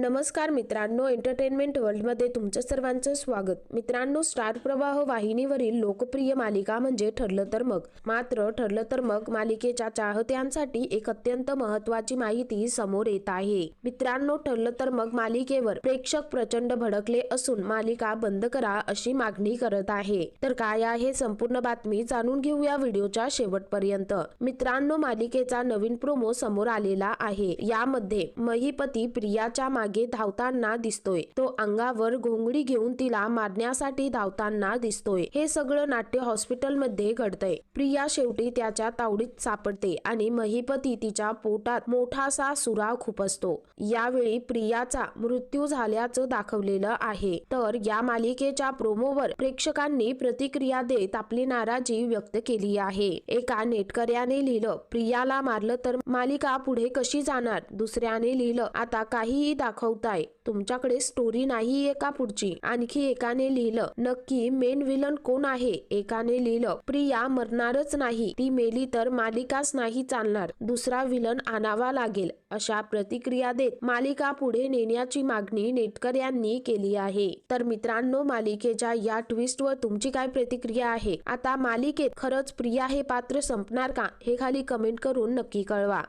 नमस्कार मित्रांनो एंटरटेनमेंट वर्ल्डमध्ये तुमचं सर्वांचं स्वागत. मित्रांनो स्टार प्रवाह वाहिनीवरील लोकप्रिय मालिका म्हणजे ठरलं तर मग. मात्र ठरलं तर मग मालिकेच्या चाहत्यांसाठी एक अत्यंत महत्वाची माहिती समोर येत आहे. मित्रांनो ठरलं तर मग मालिकेवर प्रेक्षक प्रचंड भडकले असून मालिका बंद करा अशी मागणी करत आहे. तर काय आहे संपूर्ण बातमी जाणून घेऊया व्हिडिओच्या शेवटपर्यंत. मित्रांनो मालिकेचा नवीन प्रोमो समोर आलेला आहे. यामध्ये महिपती प्रियाच्या मागे धावताना दिसतोय. तो अंगावर घोंगडी घेऊन तिला मारण्यासाठी धावताना दिसतोय. हे सगळं नाट्य हॉस्पिटलमध्ये घडतंय. प्रिया शेवटी त्याच्या तावडीत सापडते आणि महिपती तिच्या पोटात मोठासा सुरा खुपसतो यावेळी प्रियाचा मृत्यू झाल्याचं दाखवलेलं आहे. तर या मालिकेच्या प्रोमोवर प्रेक्षकांनी प्रतिक्रिया देत आपली नाराजी व्यक्त केली आहे. एका नेटकऱ्याने लिहिलं प्रियाला मारलं तर मालिका पुढे कशी जाणार? दुसऱ्याने लिहिलं आता काहीही दाखवताय. तुमच्याकडे स्टोरी नाहीये का पुढची? आणखी एकाने लिहिलं नक्की मेन विलन कोण आहे? एकाने लिहिलं प्रिया मरणारच नाही. ती मेली तर मालिकाच नाही चालणार. दुसरा विलन आणावा लागेल. अशा प्रतिक्रिया देत मालिका पुढे नेण्याची मागणी नेटकऱ्यांनी केली आहे. तर मित्रांनो मालिकेच्या या ट्विस्ट वर तुमची काय प्रतिक्रिया आहे? आता मालिकेत खरंच प्रिया हे पात्र संपणार का? हे खाली कमेंट करून नक्की कळवा.